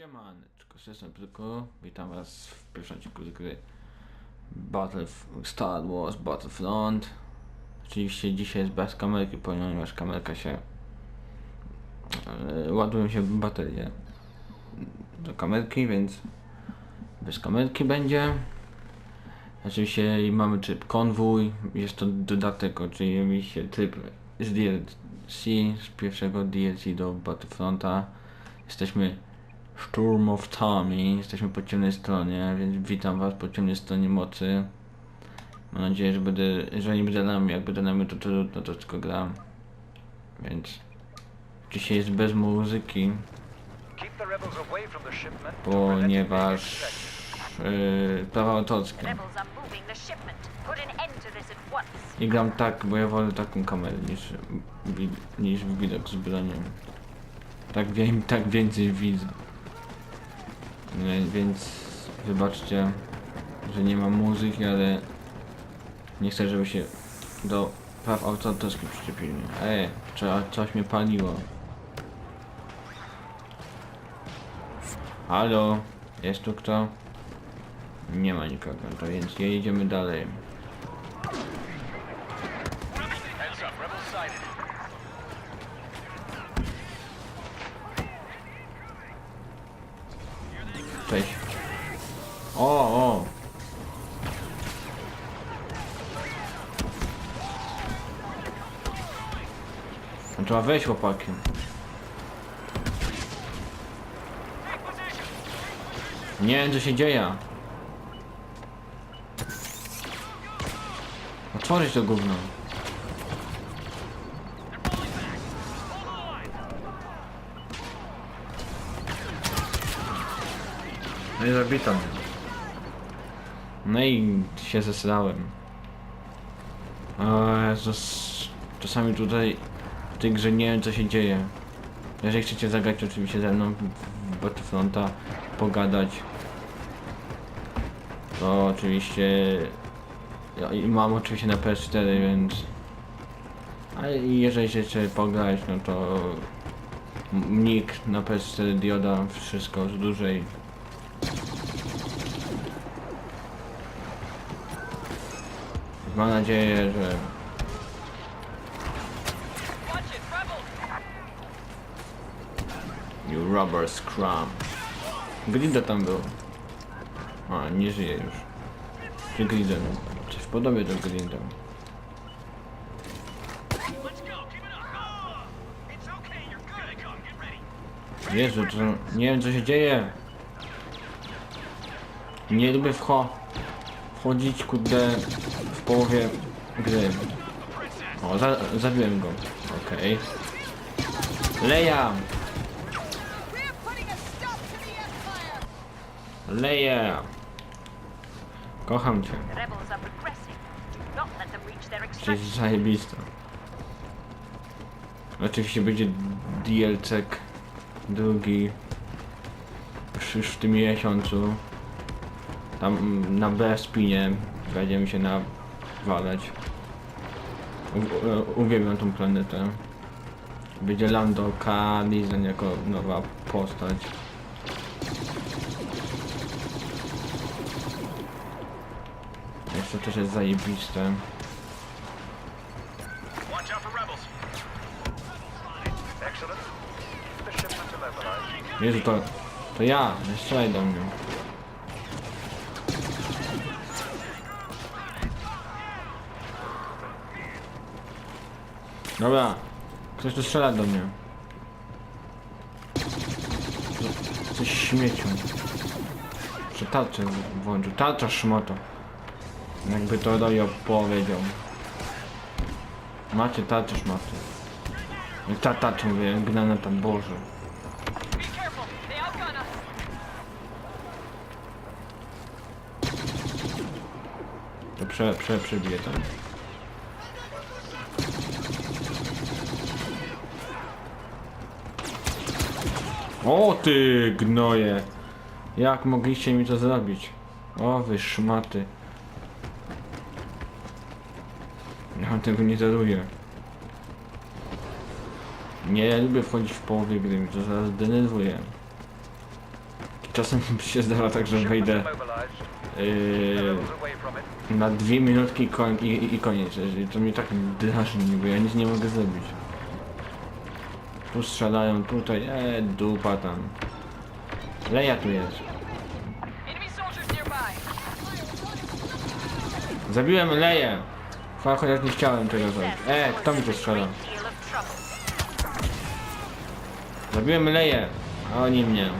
Siemaneczko, jestem tylko, witam was w pierwszym odcinku z gry Battle Star Wars Battlefront. Oczywiście dzisiaj jest bez kamerki, ponieważ kamerka się e, ładują się baterie do kamerki, więc bez kamerki będzie. Oczywiście mamy tryb konwój, jest to dodatek oczywiście tryb z DLC, z pierwszego DLC do Battlefronta. Jesteśmy szturmowcami, jesteśmy po ciemnej stronie, więc witam was po ciemnej stronie mocy. Mam nadzieję, że będę, że nie będę nami, jak będę nami to trudno, to tylko gram. Więc dzisiaj jest bez muzyki, ponieważ yy, prawa autorskie. I gram tak, bo ja wolę taką kamerę niż, niż widok z bronią. Tak, wiem, tak więcej widzę. Więc wybaczcie, że nie mam muzyki, ale nie chcę, żeby się do praw autorskich przyczepili. Ej, trzeba, coś mnie paliło. Halo, jest tu kto? Nie ma nikogo, to więc jedziemy dalej. Cześć. O, o. No trzeba wejść chłopakiem. Nie wiem co się dzieje. Otworzyć to gówno. I zabito. No i się zesrałem. Jezus. Czasami tutaj w tej grze nie wiem co się dzieje. Jeżeli chcecie zagrać oczywiście ze mną w- Battlefronta, pogadać, to oczywiście ja i mam oczywiście na PS4, więc ale jeżeli chcecie pograć, no to nick na PS4 Dioda, wszystko z dużej Mam nadzieję, że! You rubber scrum. Grida tam był. A, nie żyje już. Czy Griden? Coś podobie do ready. Jezu, to nie wiem co się dzieje. Nie lubię wcho wchodzić kurde połowie gry. O, za zabiłem go. Okej. Leja! We're putting a stop to the Empire! Leja! Kocham cię. Jesteś zajebista. Oczywiście będzie DLC drugi w tym miesiącu. Tam mm, na Bespinie będziemy się nawalać. U- u- Uwielbiam tą planetę. Będzie Lando Calrissian jako nowa postać. Jeszcze też jest zajebiste. Jezu, to, to ja, strzelaj do mnie. Dobra, ktoś tu strzela do mnie. Coś śmiecią. Czy tarczę włączył? Tarcza szmoto. Jakby to Rojo powiedział. Macie tarczę. Jak ta tarcza mówię, granata Boże. To prze, prze, przebiję tam. O ty gnoje! Jak mogliście mi to zrobić? O wy szmaty. Ja tego nie daruję. Nie lubię wchodzić w połowie gry, mi to zaraz denerwuje. czasem się zdarza tak, że wejdę yy, na dwie minutki koń, i, i, koniec. To mnie tak drażni, bo ja nic nie mogę zrobić. Tu strzelają, tutaj, e, dupa tam. Leja tu jest. Zabiłem Leję! Chwa- Chociaż nie chciałem tego zrobić. E, kto mi tu strzela? Zabiłem Leję, a oni mnie.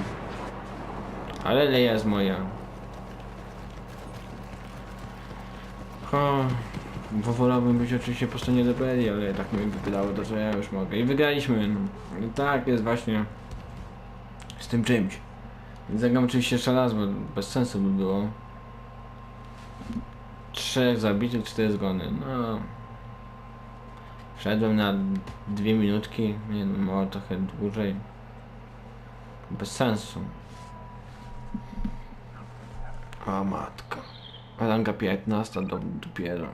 Ale Leja jest moja. O, bo wolałbym być oczywiście po stronie rebelii, ale tak mi wydało to, że ja już mogę. I wygraliśmy. No. Tak jest właśnie z tym czymś. Zagram oczywiście jeszcze raz, bo bez sensu by było. Trzech zabitych, cztery zgony. No. Wszedłem na dwie minutki, nie no, może trochę dłużej. Bez sensu. A matka. Ranga 15 do, dopiero.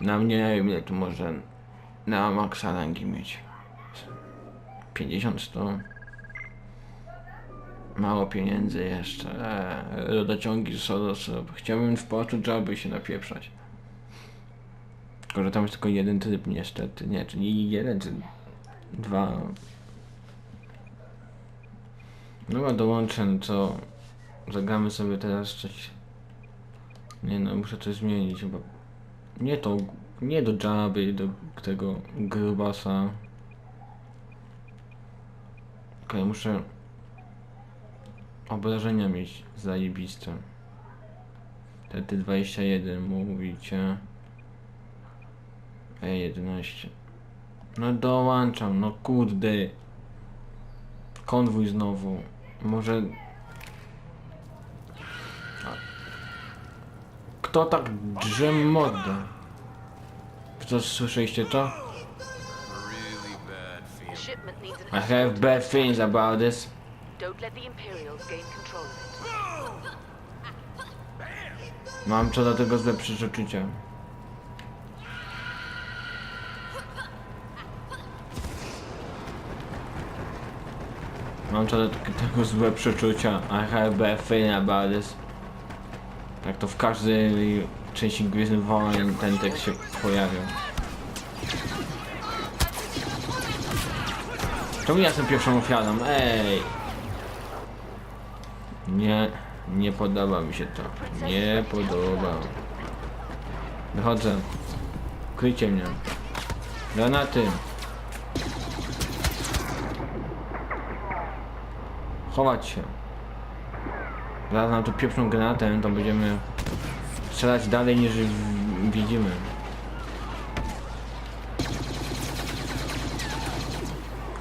Na mnie ile tu może na maksa rangi mieć. 50 100 Mało pieniędzy jeszcze. Eee, rodociągi Soros. Chciałbym w portu joby się napieprzać. Tylko, że tam jest tylko jeden tryb niestety. Nie, czyli jeden czy dwa. Dobra, dołączę, no to zagramy sobie teraz coś. Nie no, muszę coś zmienić, bo nie to, nie do Jabby, do tego grubasa. Okej, muszę obrażenia mieć zajebiste. Wtedy 21 mówicie. E11. No dołączam, no kurde. Konwój znowu. Może... Kto tak drze mordę? Co, słyszeliście to? I have bad things about this. Mam co do tego złe przeczucia. Mam co do tego złe przeczucia. I have bad feeling about this. Tak to w każdej części Gwiezdnych Wojen ten tekst się pojawia. Czemu ja jestem pierwszą ofiarą? Ej! Nie, nie podoba mi się to. Nie podoba. Wychodzę. Kryjcie mnie. Granaty. Chować się. Zaraz nam tu pieprzą granatem, to będziemy strzelać dalej niż widzimy.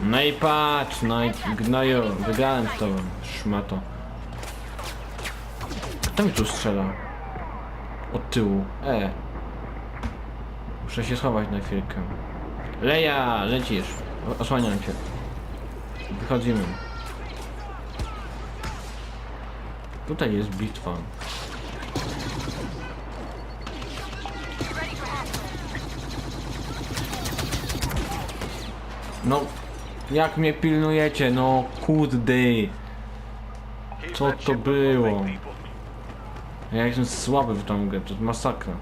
No i patrz, no i gnoju, wygrałem z tobą, szmato. Kto mi tu strzela? Od tyłu. E. Muszę się schować na chwilkę. Leja, lecisz. Osłaniam cię. Wychodzimy. Tutaj jest bitwa. No, jak mnie pilnujecie? No, kurde. Co to było? Ja jestem słaby w tą grę, to jest masakra.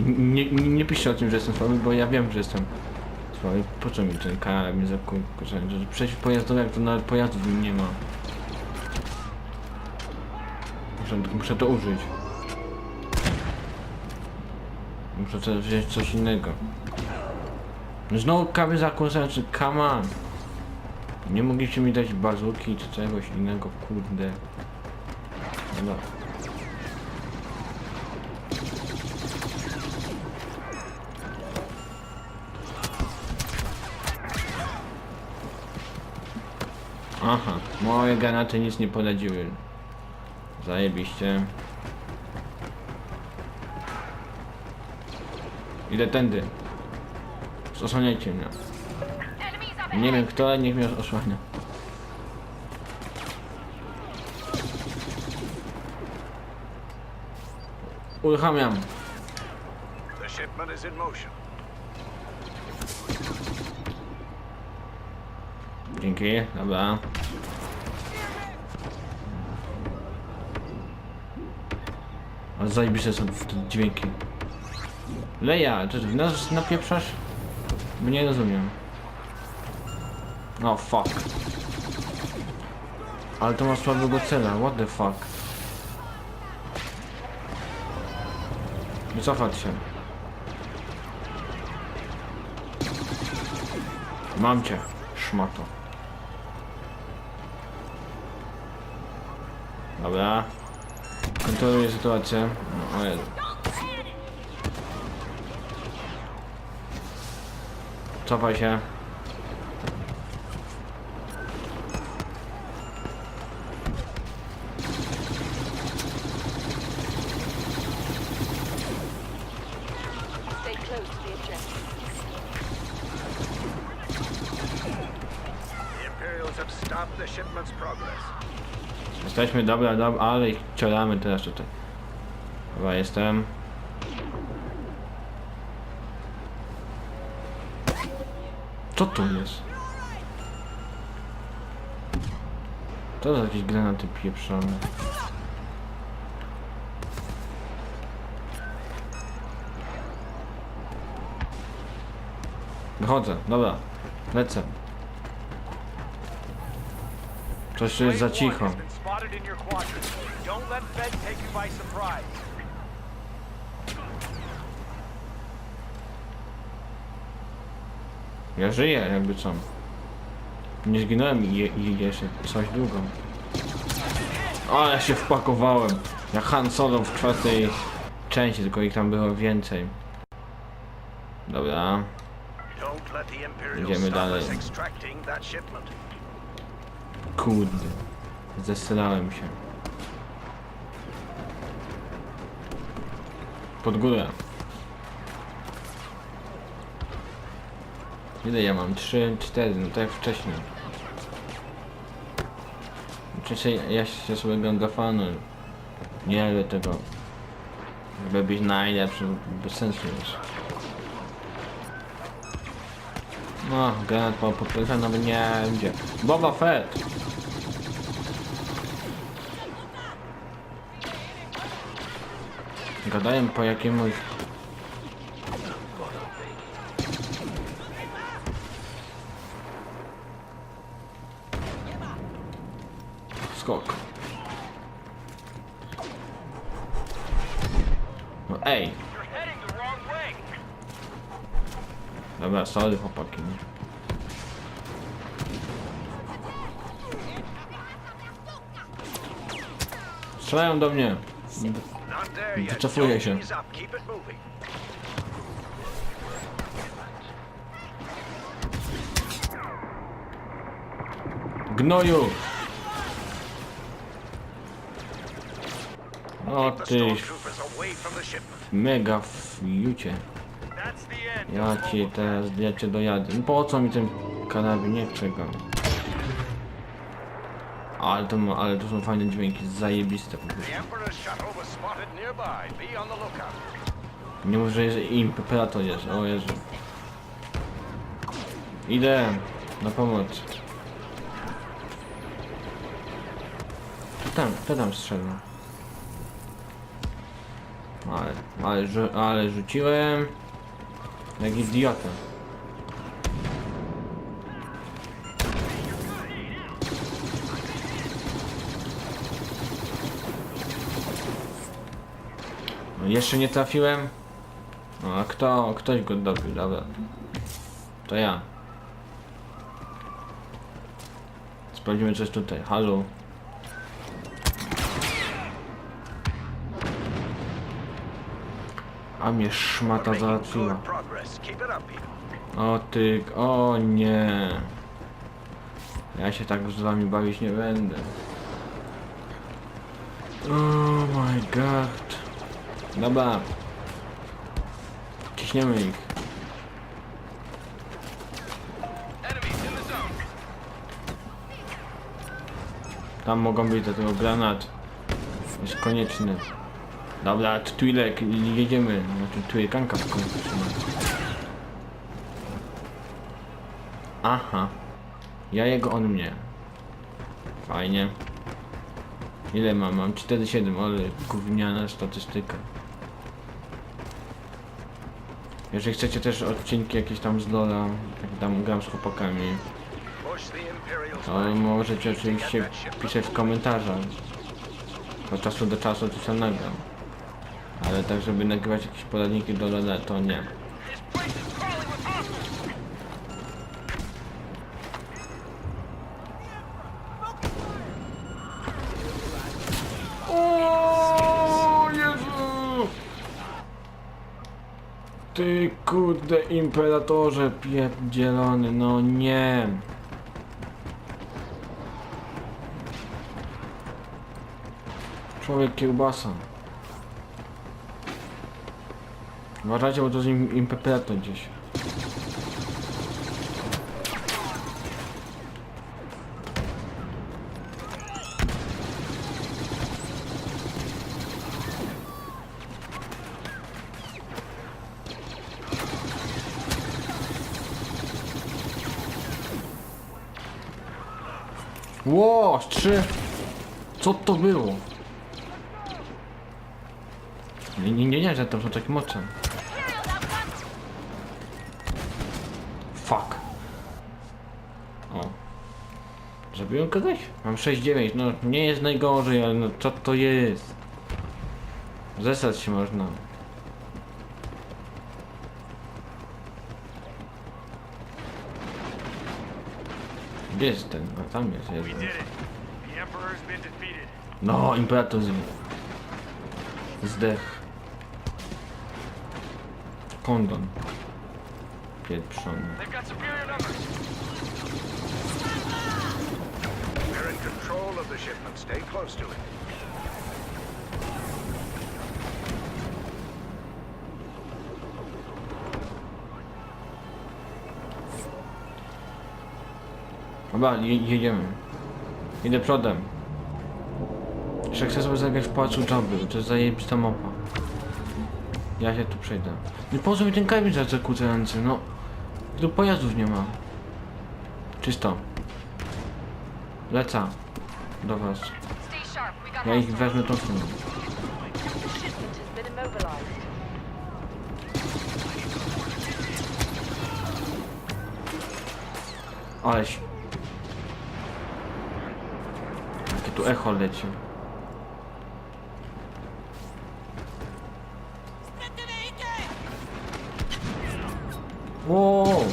Nie, nie, nie piszcie o tym, że jestem słaby, bo ja wiem, że jestem słaby. Po co mi ten karabin za kurczę? Przejść pojazdowe, jak to nawet pojazdów nie ma. Muszę, muszę to użyć. Muszę teraz wziąć coś innego. No Znowu kawy zakłócający, come on! Nie mogliście mi dać bazuki czy czegoś innego, kurde. No. Aha, moje granaty nic nie poradziły. Zajebiście. Idę tędy. Osłaniajcie mnie. Nie wiem kto, ale niech mnie osłania. Uruchamiam. The shipment is in motion. Dzięki, dobra. Ale zajebiste są te dźwięki. Leja, czy ty nas napieprzasz? Bo nie rozumiem. O, fuck. Ale to ma słabego cela, what the fuck. Wycofać się. Mam cię, szmato. Dobra. Kontroluję sytuację. No. Cofaj się. Stay close to the objective. The Imperials have stopped the shipment's progress. Jesteśmy, dobra, dobra, ale ich cioramy teraz tutaj. Chyba jestem. Co tu jest? To za jakieś granaty pieprzone. Wychodzę, dobra. Lecę. Coś tu jest za Wave one cicho. has been spotted in your quadrant. Don't let Fed take you by surprise. Ja żyję, jakby co. Nie zginąłem i, i jeszcze coś długo. O, ja się wpakowałem. Jak Han Solo w czwartej części, tylko ich tam było więcej. Dobra. Idziemy dalej. Kurde. Zesrałem się. Pod górę. Ile ja mam? 3, 4, no tak jak wcześniej. Wcześniej ja się sobie gangafanu. Nie ale tego. Żeby być najlepszy, bez sensu jest. No, granat po podkreśla nawet nie będzie. Boba Fett! Gadają po jakiemuś... Skok. No ej! Dobra, sorry chłopaki. Strzelają do mnie. Wycofuję się. Gnoju! O ty mega fiucie. Ja ci teraz, ja cię dojadę. No po co mi ten karabin? Nie czego. Ale to, ma, ale to są fajne dźwięki, zajebiste po prostu. Nie mów, że jest imperator jest, o Jezu. Idę na pomoc. Kto tam, kto tam strzela? Ale, ale, ale rzuciłem. Jak idiota. Jeszcze nie trafiłem. No, a kto, ktoś go dobił, dobra. To ja. Sprawdzimy coś tutaj. Halo. A mnie szmata załatwiła. O ty, o nie. Ja się tak z wami bawić nie będę. Oh my god. Dobra. Ciśniemy ich. Tam mogą być do tego granat. Jest konieczny. Dobra, Twilek, jedziemy. Znaczy Twilkanka w końcu. Aha. Ja jego, on mnie. Fajnie. Ile mam? Mam 4,7, ale gówniana statystyka. Jeżeli chcecie też odcinki jakieś tam z Lola, jak tam gram z chłopakami, to możecie oczywiście pisać w komentarzach. Od czasu do czasu coś tam nagram. Ale tak, żeby nagrywać jakieś poradniki do Lola, to nie. Kurde imperatorze pierdzielony, no nie. Człowiek kiełbasa. Uważajcie, bo to jest im- imperator gdzieś. Ło, trzy. Co to było? Nie, nie, nie, nie, że tam są takie moce. Fuck. O. Zabiłem kogoś? Mam 6-9, no nie jest najgorzej, ale no co to jest? Zesrać się można. Gdzie jest ten? A tam jest defeated. No, imperator z... zdech. Kondon. Pieprzony. We're in control of the shipment. Stay close to it. Je, jedziemy. Idę przodem. Jeszcze chcę sobie zagrać w Pałacu Jabby, to jest zajebista mapa. Ja się tu przejdę. Nie po co mi ten kamień za zakłócający, no. Tu pojazdów nie ma. Czysto. Leca. Do was. Ja ich wezmę tą immobilized. Aleś. Echo leci. Wow.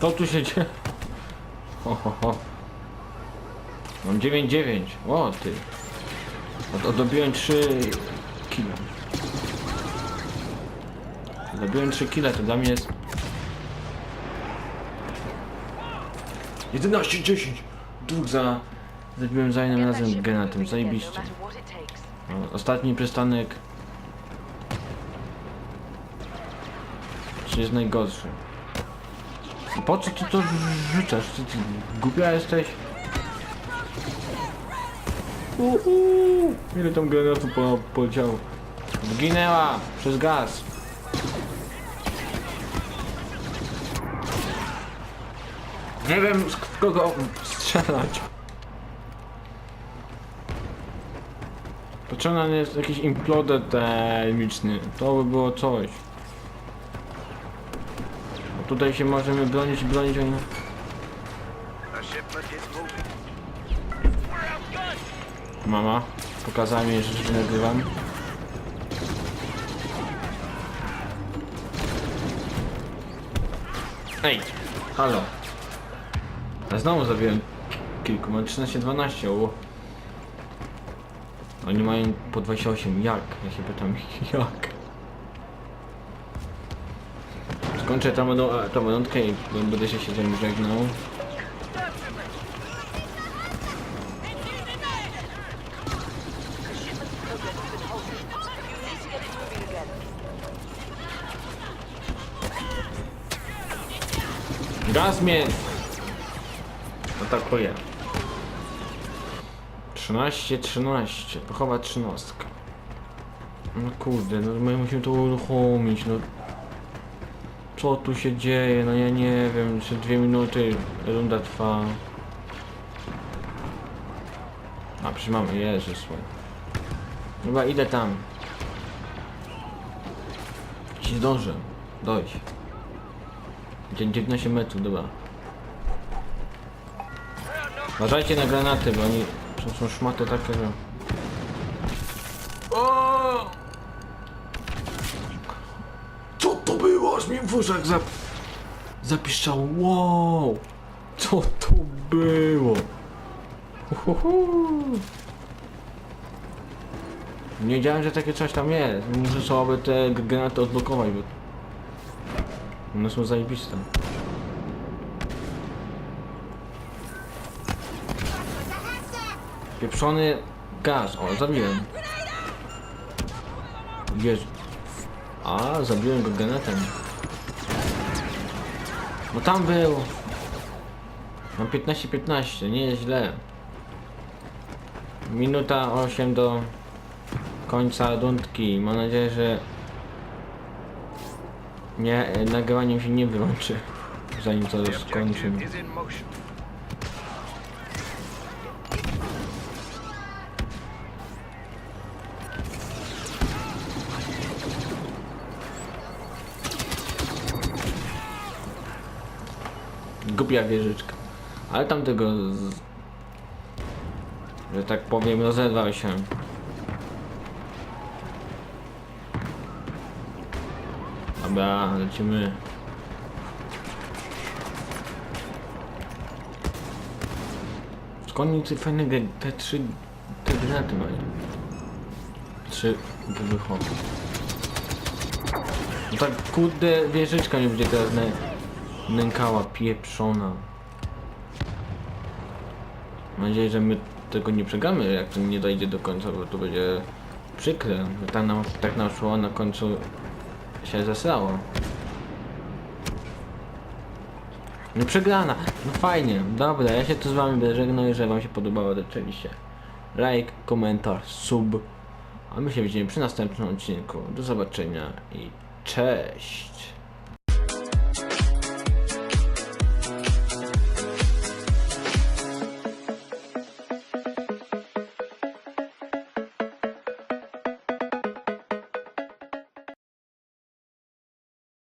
To tu się dzieje. Ho, ho, ho. Mam 9-9. O ty. Od, odrobiłem 3 kilo. Odrobiłem 3 kilo, to dla mnie jest... 11, 10! Dwóch za... Zabiłem za that razem again, no zajebiście. No, Ostatni przystanek... Czy jest najgorszy? Po co ty to rzucasz? Ty, ty głupia jesteś? Uhu. Ile tam granatu po, poleciało? Zginęła przez gaz. Nie wiem z kogo strzelać. Potrzebny jest jakiś imploder termiczny. To by było coś. Bo tutaj się możemy bronić, bronić, oni... Mama pokazała mi, że się nagrywam. Ej, halo. Ja znowu zabiłem kilku, mam 13-12, o. Oni mają po 28, jak? Ja się pytam, jak? Skończę tą, tą, rundkę i będę się z wami żegnał. The shipment's atakuje. 13, 13, pochowa 13. No kurde, no my musimy to uruchomić, no. Co tu się dzieje? No ja nie wiem, jeszcze dwie minuty runda trwa. A przecież mamy, Jezus. Chyba idę tam. Ci zdążę. Dojść. Dzie- 19 metrów, dobra. Uważajcie na granaty, bo oni są, są szmaty takie, że... O! Co to było? Aż mi w uszach zap... zapiszczało. Wow! Co to było? Uhuhu. Nie wiedziałem, że takie coś tam jest. Muszę sobie te granaty odblokować, bo... One są zajebiste. Pieprzony gaz. O, zabiłem. Wiesz... A, zabiłem go granatem. No tam był. Mam 15-15, nie jest źle. Minuta 8 do końca rundki. Mam nadzieję, że nie, nagrywanie się nie wyłączy, zanim to The Głupia wieżyczka. Ale tamtego, z... że tak powiem, rozerwał się. Dobra, lecimy. Skąd oni fajne te trzy te granaty mają? Trzy wybuchowe. No tak kurde wieżyczka nie będzie teraz nę nękała, pieprzona. Mam nadzieję, że my tego nie przegramy, jak to nie dojdzie do końca, bo to będzie przykre. Tak nam, tak nam szło, na końcu się zesrało. No przegrana, no fajnie, dobra, ja się tu z wami będę jeżeli wam się podobało, to oczywiście like, komentarz, sub, a my się widzimy przy następnym odcinku. Do zobaczenia i cześć!